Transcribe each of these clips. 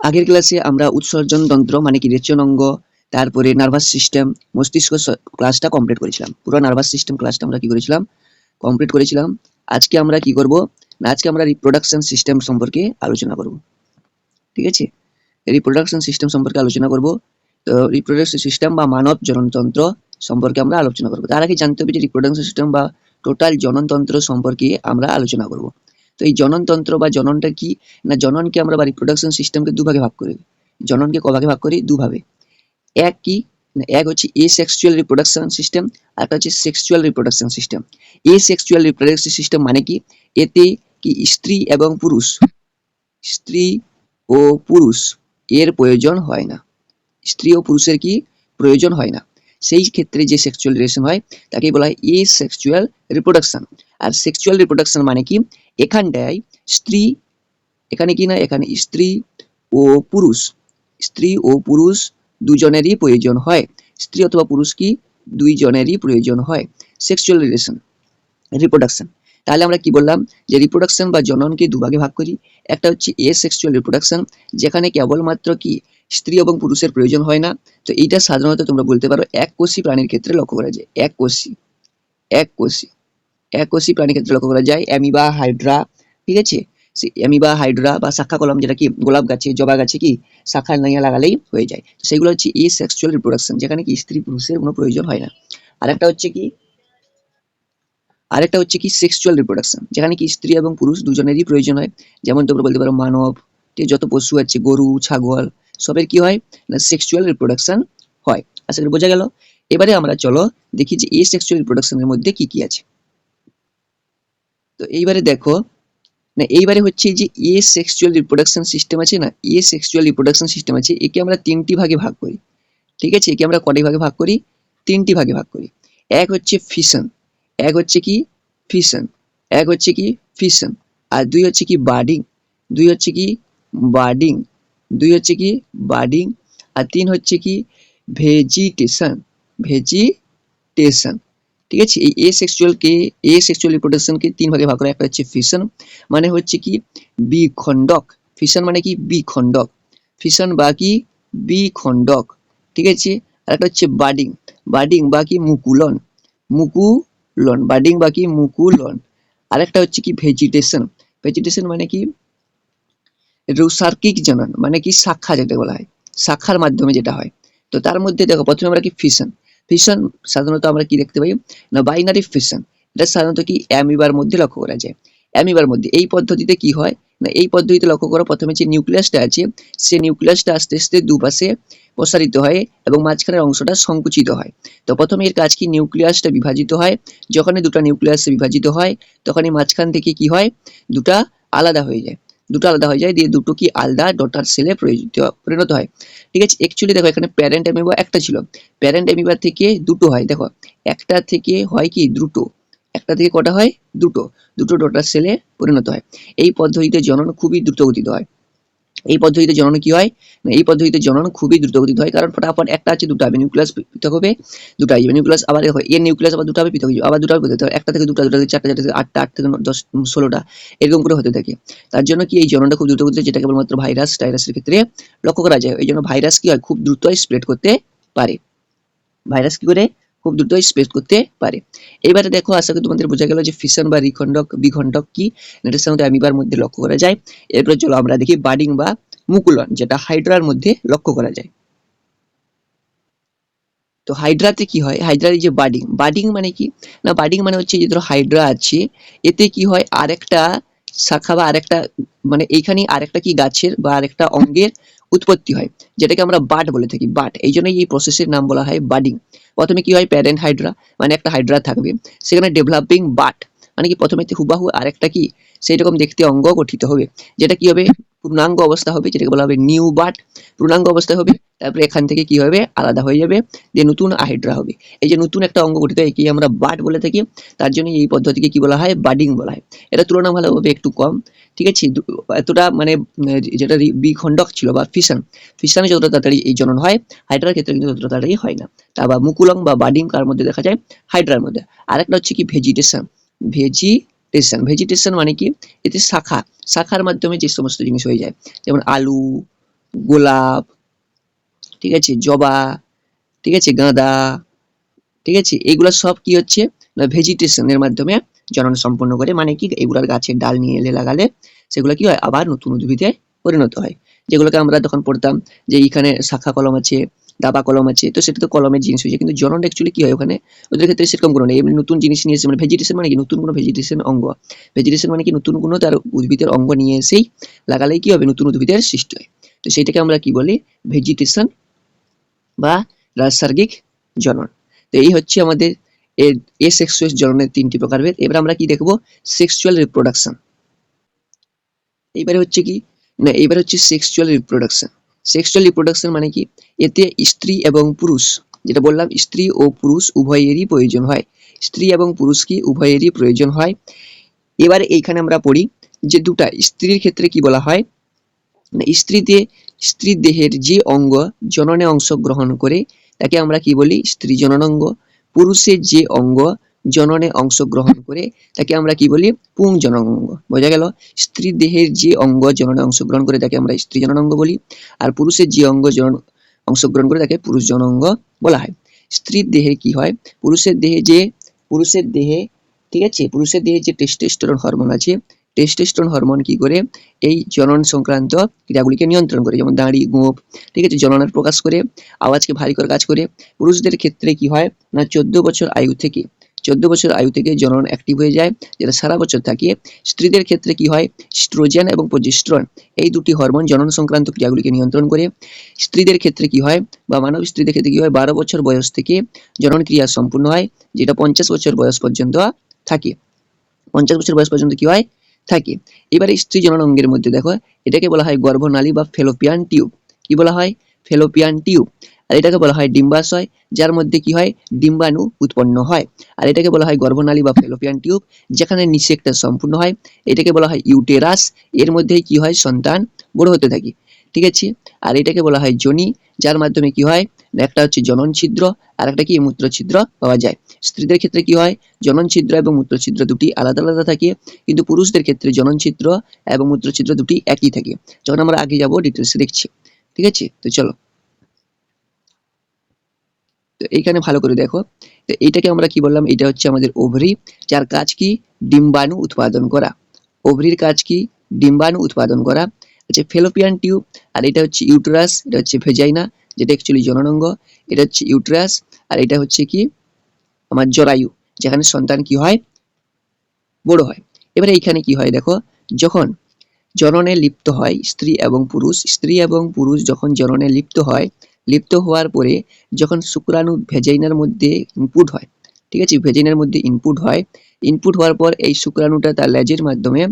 আগের ক্লাসে আমরা উৎসর্জন তন্ত্র মানে কি রেচন অঙ্গ, তারপরে নার্ভাস সিস্টেম মস্তিষ্ক ক্লাসটা কমপ্লিট করেছিলাম। পুরো নার্ভাস সিস্টেম ক্লাসটা আমরা কি করেছিলাম? কমপ্লিট করেছিলাম। আজকে আমরা কি করব? না, আজকে আমরা রিপ্রোডাকশন সিস্টেম সম্পর্কে আলোচনা করব। ঠিক আছে? রিপ্রোডাকশন সিস্টেম সম্পর্কে আলোচনা করব। তো রিপ্রোডাকশন সিস্টেম বা মানব জননতন্ত্র সম্পর্কে আমরা আলোচনা করব। তার আগে জানতে হবে যে রিপ্রোডাকশন সিস্টেম বা টোটাল জননতন্ত্র সম্পর্কে আমরা আলোচনা করব। তো এই জননতন্ত্র বা জননটা কি? না জননকে আমরা বা রিপ্রোডাকশন সিস্টেমকে দুভাগে ভাগ করি। জননকে কভাগে ভাগ করি? দুভাবে। এক কি? এক হচ্ছে এ সেক্সুয়াল রিপ্রোডাকশন সিস্টেম আর একটা হচ্ছে sexual reproduction system asexual reproduction system মানে কি? এতে কি স্ত্রী এবং পুরুষ? স্ত্রী ও পুরুষ, এর প্রয়োজন হয় না। স্ত্রী ও পুরুষের কি? প্রয়োজন হয় না। সেই ক্ষেত্রে যে সেক্সুয়াল রিলেশন হয় তাকে বলা হয় এ সেক্সুয়াল রিপ্রোডাকশন আর সেক্সুয়াল রিপ্রোডাকশন মানে কি? এখানটায় স্ত্রী, এখানে কি না? এখানে স্ত্রী ও পুরুষ। স্ত্রী ও পুরুষ দুজনেরই প্রয়োজন হয়। স্ত্রী অথবা পুরুষ কি? দুইজনেরই প্রয়োজন হয়। সেক্সুয়াল রিলেশন রিপ্রোডাকশন তাহলে আমরা কি বললাম যে রিপ্রোডাকশন বা জননকে দুভাগে ভাগ করি। একটা হচ্ছে এ সেক্সুয়াল রিপ্রোডাকশন যেখানে কেবলমাত্র কি স্ত্রী এবং পুরুষের প্রয়োজন হয় না। তো এইটা সাধারণত তোমরা বলতে পারো এক কোষী প্রাণীর ক্ষেত্রে লক্ষ্য করা যায়। এক কোষী এক কোষী এক কোষী প্রাণীর ক্ষেত্রে লক্ষ্য করা যায়। অ্যামিবা, হাইড্রা, ঠিক আছে? অ্যামিবা, হাইড্রা বা শাখা কলম যেটা কি গোলাপ গাছে, জবা গাছে কি শাখা নাইয়া লাগালেই হয়ে যায়। সেগুলো হচ্ছে এ সেক্সুয়াল রিপ্রোডাকশন যেখানে কি স্ত্রী পুরুষের কোনো প্রয়োজন হয় না। আরেকটা হচ্ছে কি আরেকটা হচ্ছে কি সেক্সুয়াল রিপ্রোডাকশন যেখানে কি স্ত্রী এবং পুরুষ দুজনেরই প্রয়োজন হয়। যেমন তোমরা বলতে পারো মানব যত পশু আছে, গরু, ছাগল, সবের কি হয়? না সেক্সুয়াল রিপ্রোডাকশন হয়। আশা করি বোঝা গেল? এবারে আমরা চলো দেখি যে এ সেক্সুয়াল রিপ্রোডাকশনের মধ্যে কি কি আছে। তো এইবারে দেখো, না, এইবারে হচ্ছে যে এ সেক্সুয়াল রিপ্রোডাকশন সিস্টেম আছে না, এ সেক্সুয়াল রিপ্রোডাকশন সিস্টেম আছে, একে আমরা তিনটি ভাগে ভাগ করি। ঠিক আছে, একে আমরা কটি ভাগে ভাগ করি? তিনটি ভাগে ভাগ করি। এক হচ্ছে ফিশন এক হচ্ছে কি ফিশন এক হচ্ছে কি ফিশন আর দুই হচ্ছে কি বার্ডিং, দুই হচ্ছে কি বার্ডিং, দুই হচ্ছে কি বার্ডিং, আর তিন হচ্ছে কি ভেজিটেশন ভেজিটেশন, ঠিক আছে? এই এ সেক্সুয়ালকে এ সেক্সুয়াল রিপ্রোডাকশনকে তিন ভাগে ভাগ করা, একটা হচ্ছে ফিশন মানে হচ্ছে কি বিখণ্ডক ফিশন মানে কি বিখণ্ডক ফিশন বা কি বিখণ্ডক, ঠিক আছে? আর একটা হচ্ছে বার্ডিং বার্ডিং বা কি মুকুলন মুকুলন বার্ডিং বা কি মুকুলন আরেকটা হচ্ছে কি ভেজিটেশন ভেজিটেশন মানে কি? রুসার্কিক জনন মানে কি শাখা যেটা বলা হয়, শাখার মাধ্যমে যেটা হয়। তো তার মধ্যে দেখো, প্রথমে আমরা কি ফিশন ফিশন সাধারণত আমরা কি দেখতে পাই? না বাইনারি ফিশন এটা সাধারণত কি অ্যামিবার মধ্যে লক্ষ্য করা যায়। অ্যামিবার মধ্যে, এই পদ্ধতিতে কি হয়? এই পদ্ধতিতে লক্ষ্য করো, প্রথমে যে নিউক্লিয়াসটা আছে, সে নিউক্লিয়াসটা আস্তে আস্তে দুপাশে প্রসারিত হয় এবং মাঝখানের অংশটা সংকুচিত হয়। তো প্রথমে এর কাজ কি? নিউক্লিয়াসটা বিভাজিত হয়। যখনই দুটো নিউক্লিয়াস বিভাজিত হয়, তখনই মাঝখান থেকে কি হয়? দুটা আলাদা হয়ে যায়। দুটো আলাদা হয়ে যায়, দিয়ে দুটো কি আলাদা ডটার সেলে পরিণত হয়। ঠিক আছে অ্যাকচুয়ালি দেখো এখানে প্যারেন্ট অ্যামিবা একটা ছিল। প্যারেন্ট অ্যামিবা থেকে দুটো হয়। দেখো, একটা থেকে হয় কি? দুটো। একটা থেকে কটা হয়? দুটো। দুটো ডটার সেলে পরিণত হয়। এই পদ্ধতিতে জনন খুবই দ্রুতগতিতে হয়। এই পদ্ধতিতে জনন কি হয়? এই পদ্ধতিতে জনন খুবই দ্রুতগতিতে হয়, কারণ ফটাফট একটা আছে দুটো হবে নিউক্লিয়াস পৃথক হবে, দুটো আসবে। নিউক্লিয়াস আবার এর নিউক্লিয়াস আবার দুটো হবে, পৃথক আবার দুটো হবে একটা থেকে দুটো দুটো থেকে চারটা চারটা থেকে আটটা, আট থেকে দশ, ষোলোটা, এরকম করে হতে থাকে। তার জন্য কি এই জননটা খুব দ্রুত গতিতে যেটা কেবলমাত্র ভাইরাস টাইরাসের ক্ষেত্রে লক্ষ্য করা যায়। এই জন্য ভাইরাস কি হয়? খুব দ্রুত স্প্রেড করতে পারে। ভাইরাস কি করে? খুব দ্রুত স্প্রেড করতে পারে। এবারে দেখো, আশা করি তোমাদের বোঝা গেল যে ফিশন বা রিখণ্ডক, বিখণ্ডক কি? এটা সাধারণত অ্যামিবার মধ্যে লক্ষ্য করা যায়। এরপরে চলো আমরা দেখি বার্ডিং বা মুকুলন, যেটা হাইড্রার মধ্যে লক্ষ্য করা যায়। তো হাইড্রাতে কি হয়? হাইড্রার যে বার্ডিং বার্ডিং মানে কি? না বার্ডিং মানে হচ্ছে যে ধরো হাইড্রা আছে, এতে কি হয়? আরেকটা শাখা বা আরেকটা মানে এইখানে আরেকটা কি গাছের বা আরেকটা অঙ্গের উৎপত্তি হয়, যেটাকে আমরা বাট বলে থাকি, বাট। এই জন্যই এই প্রসেসের নাম বলা হয় বাডিং। প্রথমে কি হয়? প্যারেন্ট হাইড্রা মানে একটা হাইড্রা থাকবে। সেখানে ডেভেলপিং বাট মানে কি প্রথমে হুবাহু, আরেকটা কি? সেই রকম দেখতে অঙ্গ গঠিত হবে। যেটা কি হবে? পূর্ণাঙ্গ অবস্থা হবে, যেটাকে বলা হবে নিউ বাট পূর্ণাঙ্গ অবস্থা হবে, তারপরে এখান থেকে কি হবে? আলাদা হয়ে যাবে, দিয়ে নতুন হাইড্রা হবে। এই যে নতুন একটা অঙ্গ গঠিত হয় একে আমরা বাট বলে থাকি, তার জন্য এই পদ্ধতিকে কি বলা হয়? বাডিং বলা হয়। এটা তুলনামূলকভাবে একটু কম, ঠিক আছে? এতটা মানে যেটা বিখণ্ডক ছিল বা ফিশন, ফিশনে যতটা তাড়াতাড়ি এই জনন হয়, হাইড্রার ক্ষেত্রে কিন্তু ততটা তাড়াতাড়ি হয় না। তা বা মুকুলং বা বাডিং কার মধ্যে দেখা যায়? হাইড্রার মধ্যে। আরেকটা হচ্ছে কি ভেজিটেশন। ভেজিটেশন ভেজিটেশন মানে কি? এতে শাখা, শাখার মাধ্যমে যে সমস্ত জিনিস হয়ে যায়, যেমন আলু, গোলাপ, ঠিক আছে, জবা, ঠিক আছে, গাঁদা, ঠিক আছে, এগুলো সব কি হচ্ছে? ভেজিটেশনের মাধ্যমে জনন সম্পন্ন করে মানে কি? এগুলার গাছের ডাল নিয়ে এলে লাগালে সেগুলো কি হয়? আবার নতুন উদ্ভিদে পরিণত হয়। যেগুলোকে আমরা তখন পড়তাম যে এইখানে শাখা কলম আছে দাবা কলম আছে, তো সেটা তো কলমের জিনিস হয়েছে কিন্তু জনন অ্যাকচুয়ালি কি হয় ওখানে? ওদের ক্ষেত্রে সেরকম কোনো নেই। এমনি নতুন জিনিস নিয়ে এসে মানে ভেজিটেশন মানে কি? নতুন কোনো ভেজিটেশন অঙ্গ। ভেজিটেশন মানে কি? নতুন কোনো তার উদ্ভিদের অঙ্গ নিয়ে এসেই লাগালেই কি হবে? নতুন উদ্ভিদের সৃষ্টি হয়। তো সেইটাকে আমরা কি বলি? ভেজিটেশন বা রাসার্গিক জনন। তো এই হচ্ছে আমাদের এ সেক্সুয়াল জননের তিনটি প্রকারভেদ এবার আমরা কি দেখব? সেক্সুয়াল রিপ্রোডাকশন এইবারে হচ্ছে কি? না এবার হচ্ছে সেক্সুয়াল রিপ্রোডাকশন সেক্সুয়াল রিপ্রোডাকশন মানে কি? এতে স্ত্রী এবং পুরুষ, যেটা বললাম, স্ত্রী ও পুরুষ উভয়েরই প্রয়োজন হয়। স্ত্রী এবং পুরুষ কি? উভয়েরই প্রয়োজন হয়। এবারে এইখানে আমরা পড়ি যে দুটা, স্ত্রীর ক্ষেত্রে কি বলা হয়? না স্ত্রীতে, স্ত্রী দেহের যে অঙ্গ জননে অংশগ্রহণ করে, তাকে আমরা কি বলি? স্ত্রী জননাঙ্গ। পুরুষের যে অঙ্গ জননে অংশগ্রহণ করে তাকে আমরা কি বলি? পুং জননাঙ্গ বোঝা গেল? স্ত্রী দেহের যে অঙ্গ জননে অংশগ্রহণ করে তাকে আমরা স্ত্রী জননাঙ্গ বলি, আর পুরুষের যে অঙ্গ জন অংশগ্রহণ করে তাকে পুরুষ জনঙ্গ বলা হয়। স্ত্রীর দেহে কি হয়? পুরুষের দেহে যে, পুরুষের দেহে, ঠিক আছে? পুরুষের দেহে যে টেস্টোস্টেরন হরমোন আছে টেস্টোস্টেরন হরমোন কি করে? এই জনন সংক্রান্ত ক্রিয়াগুলিকে নিয়ন্ত্রণ করে, যেমন দাঁড়ি গোপ ঠিক আছে? জননের প্রকাশ করে, আওয়াজকে ভারী করে কাজ করে। পুরুষদের ক্ষেত্রে কি হয়? না, চোদ্দ বছর আয়ু থেকে চোদ্দ বছর আয়ু থেকে জনন অ্যাক্টিভ হয়ে যায়, যেটা সারা বছর থাকে। স্ত্রীদের ক্ষেত্রে কি হয়? স্ট্রোজেন এবং প্রজেস্ট্রন, এই দুটি হরমোন জনন সংক্রান্ত ক্রিয়াগুলিকে নিয়ন্ত্রণ করে। স্ত্রীদের ক্ষেত্রে কি হয়? বা মানব স্ত্রীদের ক্ষেত্রে কি হয়? বারো বছর বয়স থেকে জনন ক্রিয়া সম্পূর্ণ হয়, যেটা পঞ্চাশ বছর বয়স পর্যন্ত থাকে। পঞ্চাশ বছর বয়স পর্যন্ত কি হয়? থাকে। এবারে স্ত্রী জনন অঙ্গের মধ্যে দেখো, এটাকে বলা হয় গর্ভনালী বা ফেলোপিয়ান টিউব। কি বলা হয়? Fallopian tube. আর এটাকে বলা হয় ডিম্বাশয়, যার মধ্যে কি হয়? ডিম্বাণু উৎপন্ন হয়। আর এটাকে বলা হয় গর্ভনালী বা ফেলোপিয়ান টিউব, যেখানে নিষেকটা সম্পূর্ণ হয়। এটাকে বলা হয় ইউটেরাস, এর মধ্যেই কি হয়? সন্তান বড় হতে থাকে। ঠিক আছে? আর এটাকে বলা হয় যোনি যার মাধ্যমে কি হয়? একটা হচ্ছে জনন ছিদ্র, আর একটা কি? মূত্র ছিদ্র পাওয়া যায়। স্ত্রীদের ক্ষেত্রে কি হয়? জনন ছিদ্র এবং মূত্র ছিদ্র দুটি আলাদা আলাদা থাকে। কিন্তু পুরুষদের ক্ষেত্রে জনন ছিদ্র এবং মূত্র ছিদ্র দুটি একই থাকে। যখন আমরা আগে যাব ডিটেলসে দেখছি। ঠিক আছে? তো চলো। তো ভালো করে দেখো। তো এইটাকে আমরা কি বললাম? এটা হচ্ছে আমাদের ওভরি, যার কাজ কি? ডিম্বাণু উৎপাদন করা। ওভরির কাজ কি? ডিম্বাণু উৎপাদন করা। হচ্ছে ফেলোপিয়ান টিউব, আর এটা হচ্ছে ইউটেরাস, এটা হচ্ছে ভেজাইনা, যেটা অ্যাকচুয়ালি জননাঙ্গ এটা হচ্ছে ইউটেরাস, আর এটা হচ্ছে কি? আমার জরায়ু, যেখানে সন্তান কি হয়? বড় হয়। এবারে এইখানে কি হয় দেখো? যখন জননে লিপ্ত হয় স্ত্রী এবং পুরুষ, স্ত্রী এবং পুরুষ যখন জননে লিপ্ত হয় লিপ্ত হওয়ার পরে যখন শুক্রাণু ভেজাইনার মধ্যে ইনপুট হয়, ঠিক আছে? ভেজাইনার মধ্যে ইনপুট হয় ইনপুট হওয়ার পর এই শুক্রাণুটা তার লেজের মাধ্যমে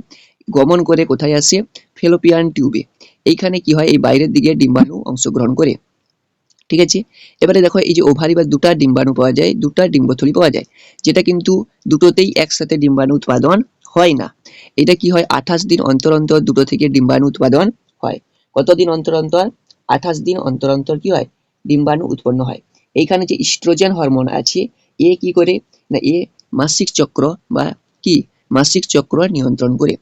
গমন করে কোথায় আসে? ফেলোপিয়ান টিউবে। এইখানে কি হয়? এই বাইরের দিকে ডিম্বাণু অংশগ্রহণ করে। ঠিক আছে? এবারে দেখো, এই যে ওভারি বা দুটা ডিম্বাণু পাওয়া যায়, দুটা ডিম্বথলি পাওয়া যায়, যেটা কিন্তু দুটোতেই একসাথে ডিম্বাণু উৎপাদন হয় না। এটা কি হয়? আঠাশ দিন অন্তর অন্তর দুটো থেকে ডিম্বাণু উৎপাদন হয়। কতদিন অন্তর অন্তর? আঠাশ দিন অন্তর অন্তর কি হয়? ডিম্বাণু উৎপন্ন হয়। এইখানে যে ইস্ট্রোজেন হরমোন আছে, এ কি করে? না, এ মাসিক চক্র বা কি? মাসিক চক্র নিয়ন্ত্রণ করে।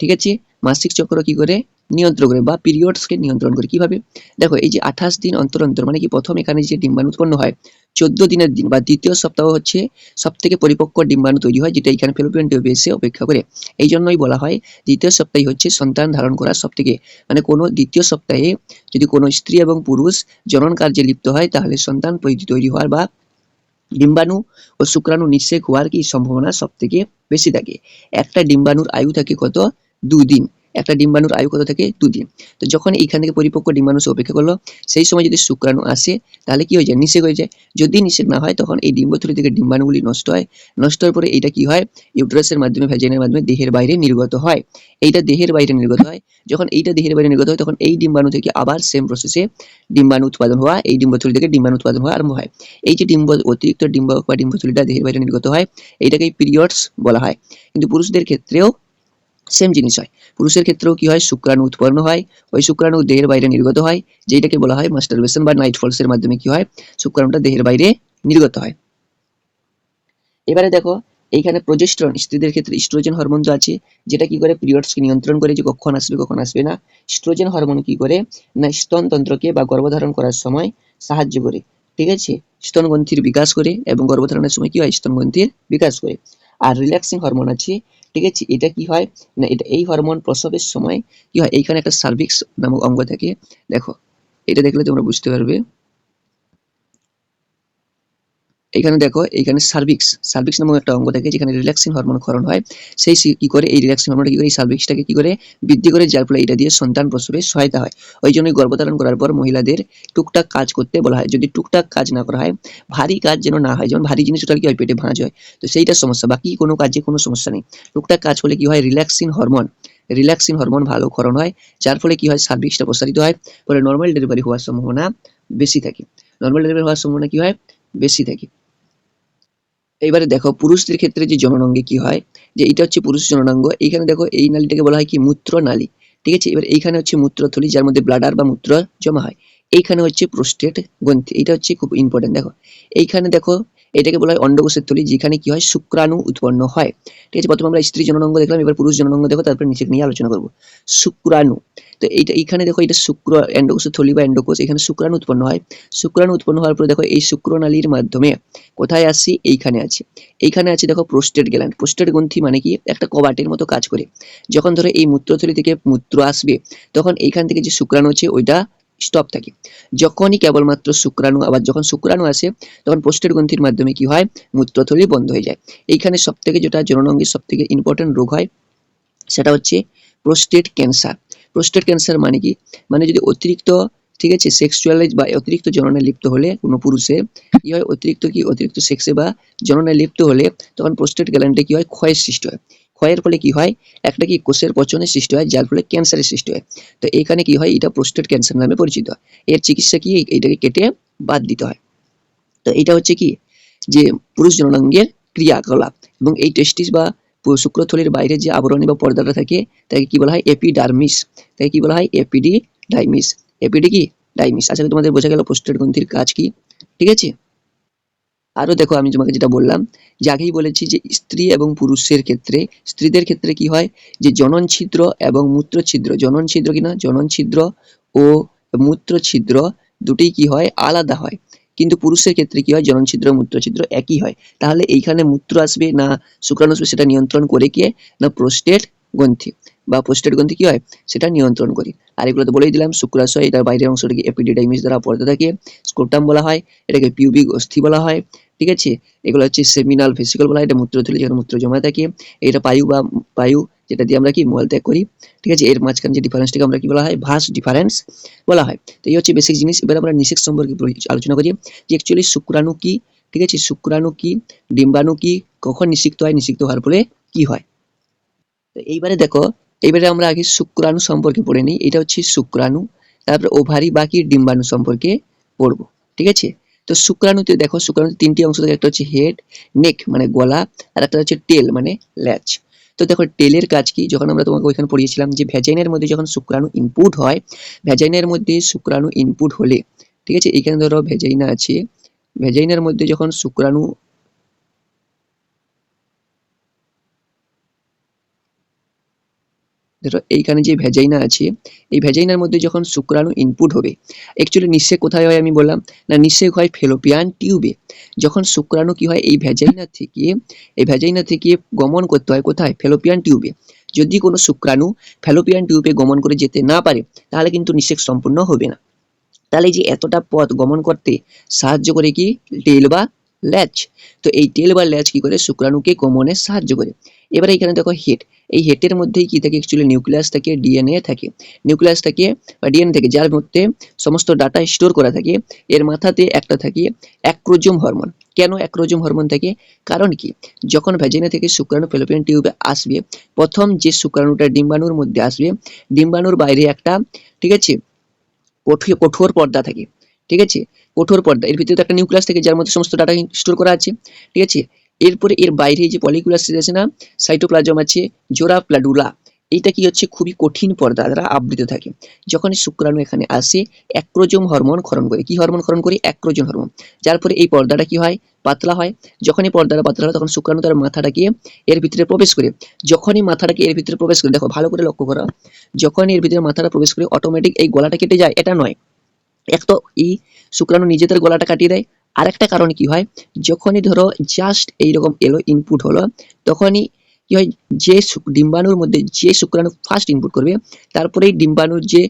ঠিক আছে? মাসিক চক্র কি করে? নিয়ন্ত্রণ করে বা পিরিয়ডসকে নিয়ন্ত্রণ করে। কীভাবে? দেখো, এই যে আঠাশ দিন অন্তর অন্তর মানে কি প্রথম এখানে যে ডিম্বাণু উৎপন্ন হয়, চোদ্দ দিনের দিন বা দ্বিতীয় সপ্তাহ হচ্ছে সব থেকে পরিপক্ক ডিম্বাণু তৈরি হয়, যেটা এখানে ফেলোপিয়ান টিউবে এসে অপেক্ষা করে। এই জন্যই বলা হয়, দ্বিতীয় সপ্তাহে হচ্ছে সন্তান ধারণ করার সব থেকে মানে কোনো দ্বিতীয় সপ্তাহে যদি কোনো স্ত্রী এবং পুরুষ জনন কার্যে লিপ্ত হয়, তাহলে সন্তান তৈরি হওয়ার বা ডিম্বাণু ও শুক্রাণু নিঃশেক হওয়ার কি সম্ভাবনা সব থেকে বেশি থাকে? একটা ডিম্বাণুর আয়ু থাকে কত? দুদিন একটা ডিম্বাণুর আয়ু কত থাকে? দুদিন তো যখন এইখান থেকে পরিপক্ক ডিম্বাণু সে অপেক্ষা করল, সেই সময় যদি শুক্রাণু আসে, তাহলে কি হয়ে যায়? নিষেক হয়ে যায়। যদি নিষেক না হয়, তখন এই ডিম্বথলি থেকে ডিম্বাণুগুলি নষ্ট হয়। নষ্ট হওয়ার পরে এইটা কি হয়? ইউট্রাসের মাধ্যমে ভ্যাজাইনের মাধ্যমে দেহের বাইরে নির্গত হয়। এইটা দেহের বাইরে নির্গত হয়। যখন এইটা দেহের বাইরে নির্গত হয়, তখন এই ডিম্বাণু থেকে আবার সেম প্রসেসে ডিম্বাণু উৎপাদন হওয়া, এই ডিম্বথলি থেকে ডিম্বাণু উৎপাদন হওয়া আরম্ভ হয়। এই যে ডিম্ব, অতিরিক্ত ডিম্ব বা ডিম্বথলিটা দেহের বাইরে নির্গত হয়, এইটাকে পিরিয়ডস বলা হয়। কিন্তু পুরুষদের ক্ষেত্রেও সেম জিনিস হয়। পুরুষের ক্ষেত্রেও কি হয়? শুক্রাণু উৎপন্ন হয়। ওই শুক্রাণু দেহের বাইরে নির্গত হয় যেটাকে বলা হয় মাস্টারবেশন বা নাইট ফলস এর মাধ্যমে কি হয়? শুক্রাণুটা দেহের বাইরে নির্গত হয়। এবারে দেখো, এইখানে প্রজেস্টরন স্ত্রীদের ক্ষেত্রে ইস্ট্রোজেন হরমোন তো আছে, যেটা কি করে? পিরিয়ডসকে নিয়ন্ত্রণ করে যে কখন আসবে কখন আসবে না। স্ট্রোজেন হরমোন কি করে? না, স্তনতন্ত্রকে বা গর্ভধারণ করার সময় সাহায্য করে। ঠিক আছে? স্তনগ্রন্থির বিকাশ করে এবং গর্ভধারণের সময় কি হয়? স্তনগ্রন্থির বিকাশ করে। আর রিল্যাক্সিং হরমোন আছে ঠিক আছে? এটা কি হয়? না, এটা এই হরমোন প্রসবের সময় কি হয়? এইখানে একটা সার্ভিক্স নামক অঙ্গ থাকে। দেখো, এটা দেখলে তোমরা বুঝতে পারবে। এখানে দেখো, এখানে সার্ভিক্স সার্ভিক্স নামক একটা অঙ্গ থাকে যেখানে রিল্যাক্সিং হরমোন ক্ষরণ হয়। সেই কি করে? এই রিল্যাক্সিং হরমোনটা কি করে? এই সার্ভিক্সটাকে কি করে? বৃদ্ধি করে যার ফলে এটা দিয়ে সন্তান প্রসবে সহায়তা হয়। ওই জন্যই গর্ভধারণ করার পর মহিলাদের টুকটাক কাজ করতে বলা হয়। যদি টুকটাক কাজ না করা হয়, ভারী কাজ যেন না হয়, যেমন ভারী জিনিস ওটা কি হয়? পেটে ভাঁজ হয়। তো সেইটা সমস্যা। বাকি কোনো কাজে কোনো সমস্যা নেই। টুকটাক কাজ হলে কি হয়? রিল্যাক্সিং হরমোন রিল্যাক্সিং হরমোন ভালো ক্ষরণ হয়। যার ফলে কি হয়? সার্ভিক্সটা প্রসারিত হয়। ফলে নর্মাল ডেলিভারি হওয়ার সম্ভাবনা বেশি থাকে। নর্মাল ডেলিভারি হওয়ার সম্ভাবনা কি হয়? বেশি থাকে। এবারে দেখো পুরুষদের ক্ষেত্রে যে জননাঙ্গে কি হয়, যে এটা হচ্ছে পুরুষ জননাঙ্গ, এইখানে দেখো এই নালীটাকে বলা হয় কি মূত্র নালী, ঠিক আছে? এবার এইখানে হচ্ছে মূত্রথলি যার মধ্যে ব্লাডার বা মূত্র জমা হয়। এইখানে হচ্ছে প্রোস্টেট গ্রন্থি এটা হচ্ছে খুব ইম্পর্টেন্ট দেখো। এইখানে দেখো এটাকে বলা হয় অন্ডকোষের থলি, যেখানে কি হয়? শুক্রাণু উৎপন্ন হয়। ঠিক আছে? প্রথমে আমরা স্ত্রী জননাঙ্গ দেখলাম, এবার পুরুষ জননাঙ্গ দেখো, তারপরে নিচে নিয়ে আলোচনা করব। শুক্রাণু তো এইটা, এইখানে দেখো এটা শুক্র এন্ডোকোষের থলি বা এন্ডোকোষ এখানে শুক্রাণু উৎপন্ন হয়। শুক্রাণু উৎপন্ন হওয়ার পরে দেখো এই শুক্রনালীর মাধ্যমে কোথায় আসি? এইখানে আছে। এইখানে আছে দেখো প্রোস্টেট গ্ল্যান্ড প্রোস্টেট গ্রন্থি মানে কি? একটা কবাটের মতো কাজ করে। যখন ধরো এই মূত্রথলি থেকে মূত্র আসবে, তখন এইখান থেকে যে শুক্রাণু আছে, ওইটা স্টপ থাকে। যখনই কেবলমাত্র শুক্রাণু, আবার যখন শুক্রাণু আসে, তখন প্রোস্টেট গ্রন্থির মাধ্যমে কি হয়? মূত্রথলি বন্ধ হয়ে যায়। এইখানে সব থেকে যেটা জননঙ্গের সব থেকে ইম্পর্টেন্ট রোগ হয়, সেটা হচ্ছে প্রোস্টেট ক্যান্সার প্রোস্টেট ক্যান্সার মানে কি? মানে যদি অতিরিক্ত, ঠিক আছে সেক্সুয়ালাইজ বা অতিরিক্ত জননে লিপ্ত হলে কোনো পুরুষের কি হয়? অতিরিক্ত কি? অতিরিক্ত সেক্সে বা জননে লিপ্ত হলে তখন প্রোস্টেট গ্ল্যান্ডে কী হয়? ক্ষয়ের সৃষ্টি হয়। ক্ষয়ের ফলে কি হয়? একটা কি? কোষের পচনের সৃষ্টি হয়, যার ফলে ক্যান্সারের সৃষ্টি হয়। তো এখানে কি হয়? এটা প্রোস্টেট ক্যান্সার নামে পরিচিত। এর চিকিৎসা কি? এটাকে কেটে বাদ দিতে হয়। তো এটা হচ্ছে কি? যে পুরুষ জননাঙ্গের ক্রিয়াকলাপ এবং এই টেস্টিস বা শুক্রথলির বাইরে যে আবরণী বা পর্দাটা থাকে, তাকে কি বলা হয়? এপিডার্মিস। তাকে কি বলা হয়? এপিডি ডাইমিস এপিডি কি? ডাইমিস। করি তোমাদের বোঝা গেল প্রোস্টেট গ্রন্থির কাজ কি। ঠিক আছে? আরও দেখো, আমি তোমাকে যেটা বললাম, যে আগেই বলেছি যে স্ত্রী এবং পুরুষের ক্ষেত্রে, স্ত্রীদের ক্ষেত্রে কি হয়? যে জনন ছিদ্র এবং মূত্র ছিদ্র। জনন ছিদ্র কিনা জনন ছিদ্র ও মূত্র ছিদ্র দুটোই কি হয়? আলাদা হয়। কিন্তু পুরুষের ক্ষেত্রে কি হয়? জনন ছিদ্র মূত্র ছিদ্র একই হয়। তাহলে এইখানে মূত্র আসবে না শুক্রাণু আসবে, সেটা নিয়ন্ত্রণ করে কে না প্রোস্টেট গ্রন্থি বা প্রোস্টেট গ্রন্থি কি হয়? সেটা নিয়ন্ত্রণ করে। আর এগুলো তো বলেই দিলাম শুক্রাশয় এটার বাইরের অংশটাকে এপিডিডাইমিস দ্বারা পড়তে থাকে। স্কোটাম বলা হয়, এটাকে পিউবিক অস্থি বলা হয়। ঠিক আছে? এগুলো হচ্ছে সেমিনাল ভেসিকল বলা হয়, এটা মূত্রথলি যেখানে মূত্র জমা থাকে, এটা পায়ু বা পায়ু যেটা দিয়ে আমরা কি মল ত্যাগ করি, ঠিক আছে? এর মাঝখানে যে ডিফারেন্সটাকে আমরা কি বলা হয়? ভাস ডিফারেন্স বলা হয়। তো এই হচ্ছে বেসিক জিনিস। এবার আমরা নিষেক সম্পর্কে পরি- আলোচনা করি। যে অ্যাকচুয়ালি শুক্রাণু কি, ঠিক আছে? শুক্রাণু কি, ডিম্বাণু কি, কখন নিষিক্ত হয়, নিষিক্ত হওয়ার ফলে কি হয়? তো এইবারে দেখো, এইবারে আমরা আগে শুক্রাণু সম্পর্কে পড়ে নিই। এটা হচ্ছে শুক্রাণু, তারপরে ওভারি বাকি ডিম্বাণু সম্পর্কে পড়ব, ঠিক আছে? তো শুক্রাণুতে দেখো, শুক্রাণুতে তিনটি অংশ থাকে, একটা হচ্ছে হেড নেক মানে গলা, আর একটা হচ্ছে টেল মানে ল্যাচ তো দেখো টেলের কাজ কি? যখন আমরা তোমাকে ওইখানে পড়িয়েছিলাম যে ভ্যাজাইনের মধ্যে যখন শুক্রাণু ইনপুট হয় ভ্যাজাইনের মধ্যে শুক্রাণু ইনপুট হলে, ঠিক আছে? এখানে ধরো ভ্যাজাইনা আছে ভ্যাজাইনার মধ্যে যখন শুক্রাণু ধরো এইখানে যে ভ্যাজাইনা আছে, এই ভ্যাজাইনার মধ্যে যখন শুক্রাণু ইনপুট হবে অ্যাকচুয়ালি নিঃশেক কোথায় হয় আমি বললাম? না, নিঃশেক হয় ফেলোপিয়ান টিউবে। যখন শুক্রাণু কি হয়? এই ভ্যাজাইনা থেকে, এই ভ্যাজাইনা থেকে গমন করতে হয় কোথায়? ফেলোপিয়ান টিউবে। যদি কোনো শুক্রাণু ফেলোপিয়ান টিউবে গমন করে যেতে না পারে, তাহলে কিন্তু নিঃশেক সম্পূর্ণ হবে না। তাহলে যে এতটা পথ গমন করতে সাহায্য করে কি? টেল বা ল্যাচ তো এই টেল বা ল্যাচ কি করে? শুক্রাণুকে গমনে সাহায্য করে। এবারে এখানে দেখো হেড এই হেটের মধ্যেই কি থাকে? অ্যাকচুয়ালি নিউক্লিয়াস থাকে ডিএনএ থাকে। নিউক্লিয়াস থাকে বা ডিএনএ থাকে, যার মধ্যে সমস্ত ডাটা স্টোর করা থাকে। এর মাথাতে একটা থাকে অ্যাক্রোজোম হরমোন। কেন অ্যাক্রোজোম হরমোন থাকে? কারণ কি? যখন ভ্যাজিনা থেকে শুক্রাণু ফেলোপিয়ান টিউবে আসবে, প্রথম যে শুক্রাণুটা ডিম্বাণুর মধ্যে আসবে, ডিম্বাণুর বাইরে একটা, ঠিক আছে? কঠোর পর্দা থাকে। ঠিক আছে? কঠোর পর্দা। এর ভিতরে একটা নিউক্লিয়াস থাকে যার মধ্যে সমস্ত ডাটা স্টোর করা আছে, ঠিক আছে? এরপরে এর বাইরে যে পলিকুলার সেল আছে না? সাইটোপ্লাজম আছে জোরা প্লাডুলা এইটা কি হচ্ছে? খুবই কঠিন পর্দা দ্বারা আবৃত থাকে। যখনই শুক্রাণু এখানে আসে অ্যাক্রোজম হরমোন ক্ষরণ করে। কি হরমোন ক্ষরণ করে? Acrosome hormone. যার ফলে এই পর্দাটা কি হয়? পাতলা হয়। যখনই পর্দাটা পাতলা হয়, তখন শুক্রাণু তার মাথাটাকে এর ভিতরে প্রবেশ করে। যখনই মাথাটাকে এর ভিতরে প্রবেশ করে, দেখো, ভালো করে লক্ষ্য করো। যখনই এর ভিতরে মাথাটা প্রবেশ করে অটোমেটিক এই গলাটা কেটে যায়। এটা নয়। এক তো এই শুক্রাণু নিজেদের গলাটা কাটিয়ে দেয়। আরেকটা কারণ কি হয়? যখনই ধরো জাস্ট এইরকম এলো ইনপুট হলো, তখনই কি হয়? যে ডিম্বাণুর মধ্যে যে শুক্রাণু ফার্স্ট ইনপুট করবে, তারপরেই ডিম্বাণুর যে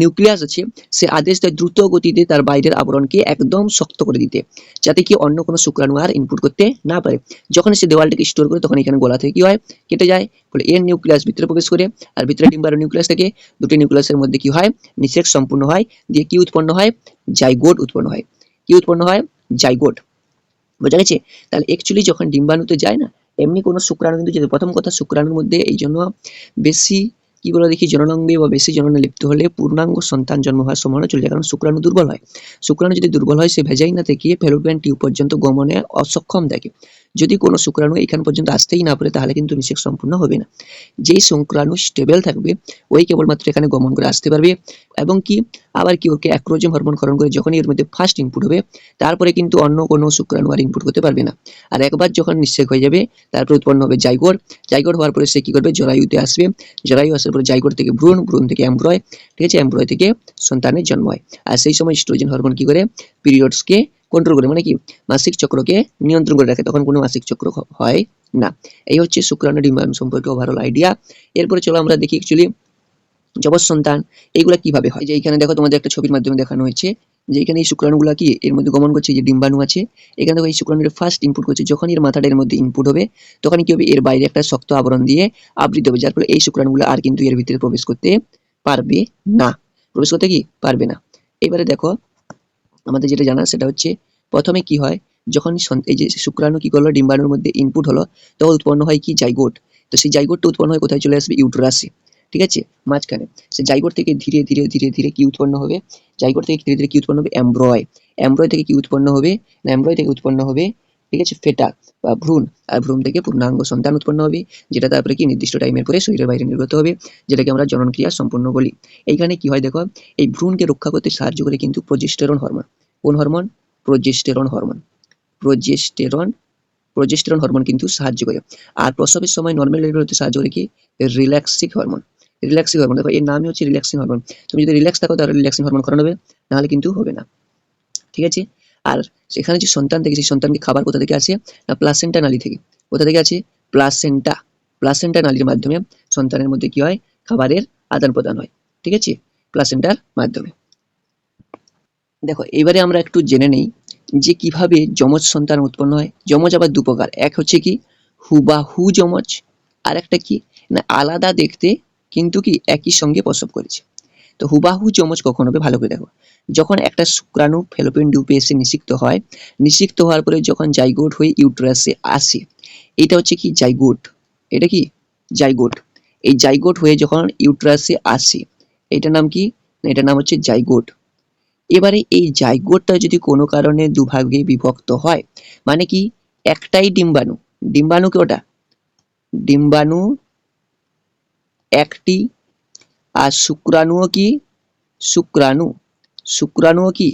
নিউক্লিয়াস আছে, সে আদেশ দেয় দ্রুত গতিতে তার বাইরের আবরণকে একদম শক্ত করে দিতে, যাতে কি অন্য কোনো শুক্রাণু আর ইনপুট করতে না পারে। যখন সে দেওয়ালটাকে স্টোর করে, তখন এখানে গলা থেকে কি হয়? কেটে যায়। ফলে এর নিউক্লিয়াস ভিতরে প্রবেশ করে, আর ভিতরে ডিম্বাণু নিউক্লিয়াস থেকে দুটি নিউক্লিয়াসের মধ্যে কি হয়? নিষেক সম্পূর্ণ হয়, দিয়ে কি উৎপন্ন হয়? জাইগোট উৎপন্ন হয়। কি উৎপন্ন হয়? জাইগোট। বোঝা গেছে? তাহলে অ্যাকচুয়ালি যখন ডিম্বাণুতে যায় না এমনি কোনো শুক্রাণু কিন্তু যেতে প্রথম কথা শুক্রাণুর মধ্যে এই জন্য বেশি কি বলে দেখি, জননাঙ্গে বা বেশি জননে লিপ্ত হলে পূর্ণাঙ্গ সন্তান জন্ম হওয়ার সম্ভাবনা চলে যায়, কারণ শুক্রাণু দুর্বল হয়। শুক্রাণু যদি দুর্বল হয়, সে ভেজাই না থেকে ফেলোপিয়ান টিউব পর্যন্ত গমনে অসক্ষম থাকে যদি কোনো শুক্রাণু এখান পর্যন্ত আসতেই না পারে, তাহলে কিন্তু নিষেক সম্পূর্ণ হবে না। যেই শুক্রাণু স্টেবল থাকবে, ওই কেবলমাত্র এখানে গমন করে আসতে পারবে এবং কি? আবার কি? ওকে অ্যাক্রোজম হরমোন ক্ষরণ করে যখনই এর মধ্যে ফার্স্ট ইনপুট হবে, তারপরে কিন্তু অন্য কোনো শুক্রাণু আর ইনপুট করতে পারবে না। আর একবার যখন নিঃশেক হয়ে যাবে, তারপর উৎপন্ন হবে জাইগোর। জাইগোর হওয়ার পরে সে কি করবে? জরায়ুতে আসবে। জরায়ু আসার পরে জাইগোর থেকে ভ্রূণ ভ্রূণ থেকে এমব্রয় ঠিক আছে? এমব্রয় থেকে সন্তানের জন্ম হয়। আর সেই সময় স্ট্রোজেন হরমোন কি করে? পিরিয়ডসকে কন্ট্রোল করে মানে কি? মাসিক চক্রকে নিয়ন্ত্রণ করে রাখে, তখন কোনো মাসিক চক্র হয় না। এই হচ্ছে শুক্রাণু ডিম্বাণু সম্পর্কে ওভারঅল আইডিয়া এরপরে চলো আমরা দেখি অ্যাকচুয়ালি জবর সন্তান, এইগুলা কীভাবে হয়? যে এখানে দেখো তোমাদের একটা ছবির মাধ্যমে দেখানো হয়েছে যে এখানে এই শুক্রাণুগুলা কি, এর মধ্যে গমন করছে যে ডিম্বাণু আছে। এখানে দেখো এই শুক্রাণুর ফার্স্ট ইনপুট করছে, যখন এর মাথাটা এর মধ্যে ইনপুট হবে, তখন কি হবে? এর বাইরে একটা শক্ত আবরণ দিয়ে আবৃত হবে, যার ফলে এই শুক্রাণুগুলো আর কিন্তু এর ভিতরে প্রবেশ করতে পারবে না। প্রবেশ করতে কি? পারবে না। এবারে দেখো আমাদের যেটা জানা সেটা হচ্ছে প্রথমে কি হয়, যখন এই যে শুক্রাণু কি করল, ডিম্বাণুর মধ্যে ইনপুট হলো, তখন উৎপন্ন হয় কি? জাইগোট তো সেই জাইগোটটা উৎপন্ন হয় কোথায়? চলে আসবে ইউটোরাসে। ঠিক আছে? মাঝখানে। সে জাইগোট থেকে ধীরে ধীরে ধীরে ধীরে কি উৎপন্ন হবে? জাইগোট থেকে ধীরে ধীরে কি উৎপন্ন হবে? অ্যাম্ব্রয় অ্যাম্ব্রয় থেকে কি উৎপন্ন হবে? না অ্যাম্ব্রয় থেকে উৎপন্ন হবে ঠিক আছে ফেটা, বা ভ্রূণ। আর ভ্রূণ থেকে পূর্ণাঙ্গ সন্তান উৎপন্ন হবে, যেটা তারপরে কি নির্দিষ্ট টাইমের পরে শরীরের বাইরে নির্গত হবে, যেটাকে আমরা জনন ক্রিয়া সম্পূর্ণ বলি। এইখানে কি হয় দেখো, এই ভ্রূণকে রক্ষা করতে সাহায্য করে কিন্তু প্রজেস্টেরন হরমোন কোন hormone progesterone hormone progesterone progesterone hormone কিন্তু সাহায্য করে। আর প্রসবের সময় নর্মাল ডেলিভারি হতে সাহায্য করে কি? রিল্যাক্সিং হরমোন রিল্যাক্সিং হরমোন দেখো, এর নামই হচ্ছে রিল্যাক্সিং হরমোন তুমি যদি রিল্যাক্স থাকো তাহলে রিল্যাক্সিং হরমোন করানো হবে, নাহলে কিন্তু হবে না। ঠিক আছে? আর সেখানে যে সন্তান থেকে, সেই সন্তানকে খাবার কোথা থেকে আসে? না প্লাসেন্টা নালী থেকে। কোথা থেকে আছে প্লাসেন্টা প্লাসেন্টা নালীর মাধ্যমে সন্তানের মধ্যে কি হয়? খাবারের আদান প্রদান হয়। ঠিক আছে? প্লাসেন্টার মাধ্যমে। দেখো, এবারে আমরা একটু জেনে নেই যে কীভাবে যমজ সন্তান উৎপন্ন হয়। যমজ আবার দু প্রকার। এক হচ্ছে কি, হুবাহু যমজ। আর একটা কি, না, আলাদা দেখতে কিন্তু কি একই সঙ্গে প্রসব করেছে। তো হুবাহু যমজ কখন হবে ভালো করে দেখো। যখন একটা শুক্রাণু ফেলোপিয়ান ডিউপে এসে নিষিক্ত হয়, নিষিক্ত হওয়ার পরে যখন জাইগোট হয়ে ইউটেরাসে আসে, এটা হচ্ছে কি জাইগোট? এটা কি? জাইগোট। এই জাইগোট হয়ে যখন ইউটেরাসে আসে, এটার নাম কি? না, এটার নাম হচ্ছে জাইগোট। এবারে এই জাইগোটটা যদি কোনো কারণে দুভাগে বিভক্ত হয় মানে কি? একটাই ডিম্বাণু। ডিম্বাণু কি ওটা? ডিম্বাণু একটি আর শুক্রাণুও কি? শুক্রাণু। শুক্রাণুও কি?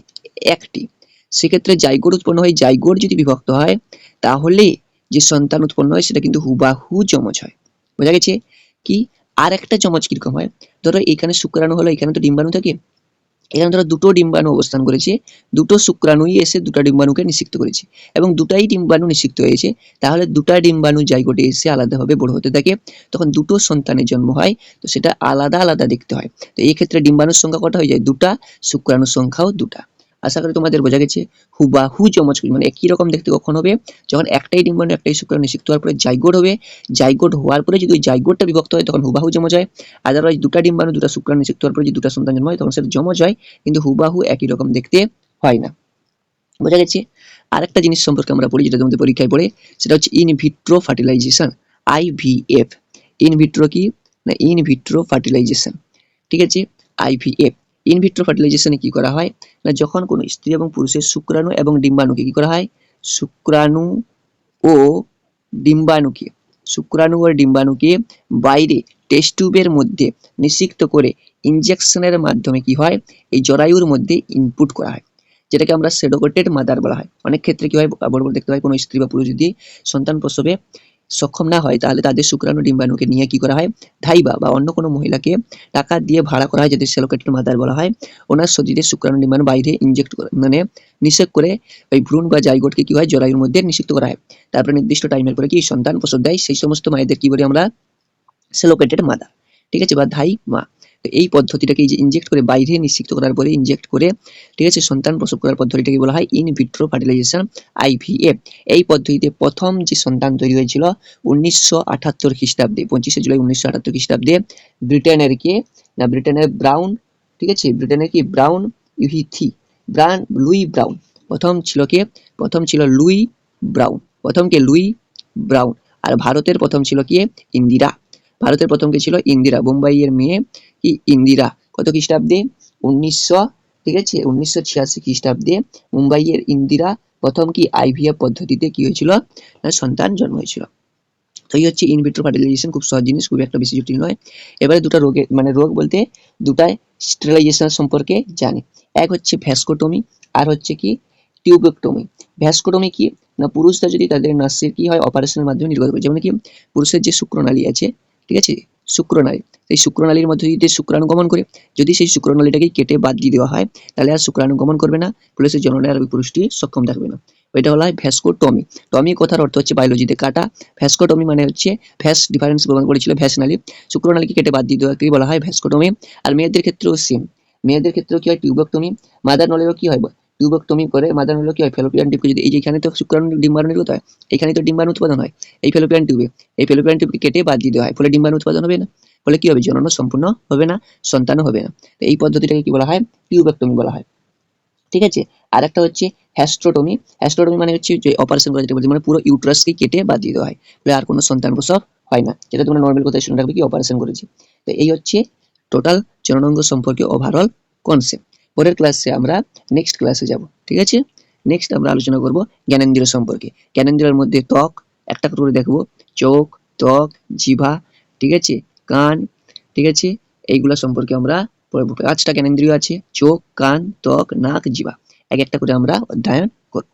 একটি। সেক্ষেত্রে জাইগোর উৎপন্ন হয়। জাইগোর যদি বিভক্ত হয়, তাহলে যে সন্তান উৎপন্ন হয়, সেটা কিন্তু হুবাহু যমজ হয়। বোঝা গেছে? কি? আর একটা যমজ কীরকম হয়? ধরো এখানে শুক্রাণু হলো, এখানে তো ডিম্বাণু থাকে। এখানে ধরো দুটো ডিম্বাণু অবস্থান করেছে, দুটো শুক্রাণুই এসে দুটা ডিম্বাণুকে নিষিক্ত করেছে এবং দুটাই ডিম্বাণু নিষিক্ত হয়েছে, তাহলে দুটা ডিম্বাণু জায়গোটে এসে আলাদাভাবে বড় হতে থাকে, তখন দুটো সন্তানের জন্ম হয়, তো সেটা আলাদা আলাদা দেখতে হয়, তো এই ক্ষেত্রে ডিম্বাণুর সংখ্যা কটা হয়ে যায়? দুটা, শুক্রাণুর সংখ্যাও দুটা। আশা করি তোমাদের বোঝা গেছে। হুবাহু যমজ মানে একই রকম দেখতে কখন হবে? যখন একটাই ডিম্বাণু, একটাই শুক্রাণু নিষিক্ত হওয়ার পরে জাইগোট হবে। জাইগোট হওয়ার পরে যদি জাইগোটটা বিভক্ত হয়, তখন হুবাহু যমজ হয়। আদারওয়াইজ দুটা ডিম্বাণু, দুটা শুক্রাণু নিষিক্ত হওয়ার পরে যদি দুটা সন্তান জন্ম হয়, তখন সেটা যমজ হয়। কিন্তু হুবাহু একই রকম দেখতে হয় না। বোঝা গেছে? আরেকটা জিনিস সম্পর্কে আমরা পড়ি, যেটা তোমাদের পরীক্ষায় পড়ে, সেটা হচ্ছে in vitro fertilization IVF in vitro কি? না ইন ভিট্রো ফার্টিলাইজেশন ঠিক আছে? আইভিএফ ইন ভিট্রো ফার্টিলাইজেশনে কি করা হয়? না, যখন কোনো স্ত্রী এবং পুরুষের শুক্রাণু এবং ডিম্বাণুকে কি করা হয়? শুক্রাণু ও ডিম্বাণুকে, শুক্রাণু ও ডিম্বাণুকে বাইরে টেস্ট টিউবের মধ্যে নিষিক্ত করে ইনজেকশনের মাধ্যমে কি হয়? এই জরায়ুর মধ্যে ইনপুট করা হয়, যেটাকে আমরা সেডোকেটেড মাদার বলা হয়। অনেক ক্ষেত্রে কি হয় বড় বড় দেখতে হয় কোনো স্ত্রী বা পুরুষ যদি সন্তান প্রসবে সক্ষম না হয়, তাহলে তাদের শুক্রাণু ডিম্বাণুকে নিয়ে কি করা হয়? ধাইবা বা অন্য কোনো মহিলাকে টাকা দিয়ে ভাড়া করা হয়, যাদের সেলোকেটের মাদার বলা হয়। ওনার শরীরে শুক্রাণু ডিম্বাণু বাইরে ইনজেক্ট মানে নিষেক করে ওই ভ্রূণ বা জাইগোটকে কি হয়? জরায়ুর মধ্যে নিষিক্ত করা হয়। তারপরে নির্দিষ্ট টাইমের পরে কি সন্তান প্রসব দেয়? সেই সমস্ত মায়েদের কি বলি আমরা? Surrogated mother. ঠিক আছে? বা ধাই মা। তো এই পদ্ধতিটাকে যে ইনজেক্ট করে বাইরে নিষিক্ত করার পরে ইনজেক্ট করে, ঠিক আছে, সন্তান প্রসব করার পদ্ধতিটাকে বলা হয় ইন ভিট্রো ফার্টিলাইজেশন আইভিএফ এই পদ্ধতিতে প্রথম যে সন্তান তৈরি হয়েছিল উনিশশো আটাত্তর খ্রিস্টাব্দে, পঁচিশে জুলাই উনিশশো আটাত্তর খ্রিস্টাব্দে, ব্রিটেনের কে? না, ব্রিটেনের ব্রাউন, ঠিক আছে, ব্রিটেনের কি? ব্রাউন ইউহিথি ব্রাউন লুই ব্রাউন। প্রথম ছিল কে? প্রথম ছিল লুই ব্রাউন। প্রথম কে? Luis brown. আর ভারতের প্রথম ছিল কি? ইন্দিরা। ভারতের প্রথম কে ছিল ইন্দিরা। বোম্বাইয়ের মেয়ে কি? ইন্দিরা। কত খ্রিস্টাব্দে? উনিশশো, ঠিক আছে? উনিশশো ছিয়াশি খ্রিস্টাব্দে মুম্বাইয়ের ইন্দিরা প্রথম কি আইভিএফ পদ্ধতিতে কি হয়েছিল? না, সন্তান জন্ম হয়েছিল। তো এই হচ্ছে ইনভিট্রো ফার্টিলাইজেশন খুব সহজ জিনিস খুব একটা বেশি জটিল নয়। এবারে দুটো রোগে মানে রোগ বলতে দুটাই স্টেরিলাইজেশন সম্পর্কে জানি। এক হচ্ছে ভ্যাসকোটমি আর হচ্ছে কি টিউবেক্টমি ভ্যাসকোটমি কি? না, পুরুষরা যদি তাদের নার্সের কি হয় অপারেশনের মাধ্যমে নির্গত করে। যেমন কি, পুরুষের যে শুক্রনালী আছে ঠিক আছে? শুক্রনালী। সেই শুক্রনালীর মধ্যে যদি শুক্রাণু গমন করে, যদি সেই শুক্রনালীটাকে কেটে বাদ দিয়ে দেওয়া হয়, তাহলে আর শুক্রাণু গমন করবে না, ফলে সেই জননের আর ওই পুরুষটি সক্ষম থাকবে না। ওইটা হলো ভ্যাসকোটমি। টমি কথার অর্থ হচ্ছে বায়োলজিতে কাটা। ভ্যাসকোটমি মানে হচ্ছে ভ্যাস ডিফারেন্স প্রমাণ করেছিল ভ্যাস নালী। শুক্রনালীকে কেটে বাদ দিয়ে দেওয়াকে বলা হয় ভ্যাসকোটমি। আর মেয়েদের ক্ষেত্রেও সেম মেয়েদের ক্ষেত্রেও কি হয়? টিউবক্টমি মাদার নলেরও কি হয়? টিউবক্টমি করে মাদার নলেও কি হয়? ফেলোপিয়ান টিউবকে যদি এই যে এখানে তো শুক্রাণু ডিম্বাণু নির্গত হয়, এখানে তো ডিম্বাণু উৎপাদন হয়। এই ফেলোপিয়ান টিউবে এই ফেলোপিয়ান টিউবকে কেটে বাদ দিয়ে দেওয়া হয়। ফলে ডিম্বাণু উৎপাদন হবে না। ফলে কি হবে? জনন সম্পূর্ণ হবে না, সন্তানও হবে না। তো এই পদ্ধতিটাকে কি বলা হয়? টিউবেক্টমি বলা হয়। ঠিক আছে? আর একটা হচ্ছে হ্যাস্ট্রোটমি। হ্যাস্ট্রোটমি মানে হচ্ছে যে অপারেশন করা যেটা বলছি মানে পুরো ইউট্রাসকে কেটে বাদ দিয়ে দেওয়া হয়। ফলে আর কোনো সন্তান প্রসব হয় না। যেটা তোমরা নর্মাল কথা শুনে রাখবে কি? অপারেশন করেছি। তো এই হচ্ছে টোটাল জননাঙ্গ সম্পর্কে ওভারঅল কনসেপ্ট পরের ক্লাসে আমরা নেক্সট ক্লাসে যাব, ঠিক আছে? নেক্সট আমরা আলোচনা করব জ্ঞানেন্দ্রিয় সম্পর্কে। জ্ঞানেন্দ্রিয়ের মধ্যে ত্বক, একটা করে দেখব, চোখ, ত্বক, জিভা, ঠিক আছে? কান, ঠিক আছে? এইগুলো সম্পর্কে আমরা পাঁচটা জ্ঞানেন্দ্রিয় আছে, চোখ, কান, ত্বক, নাক, জিভা। এক একটা করে আমরা অধ্যয়ন করব।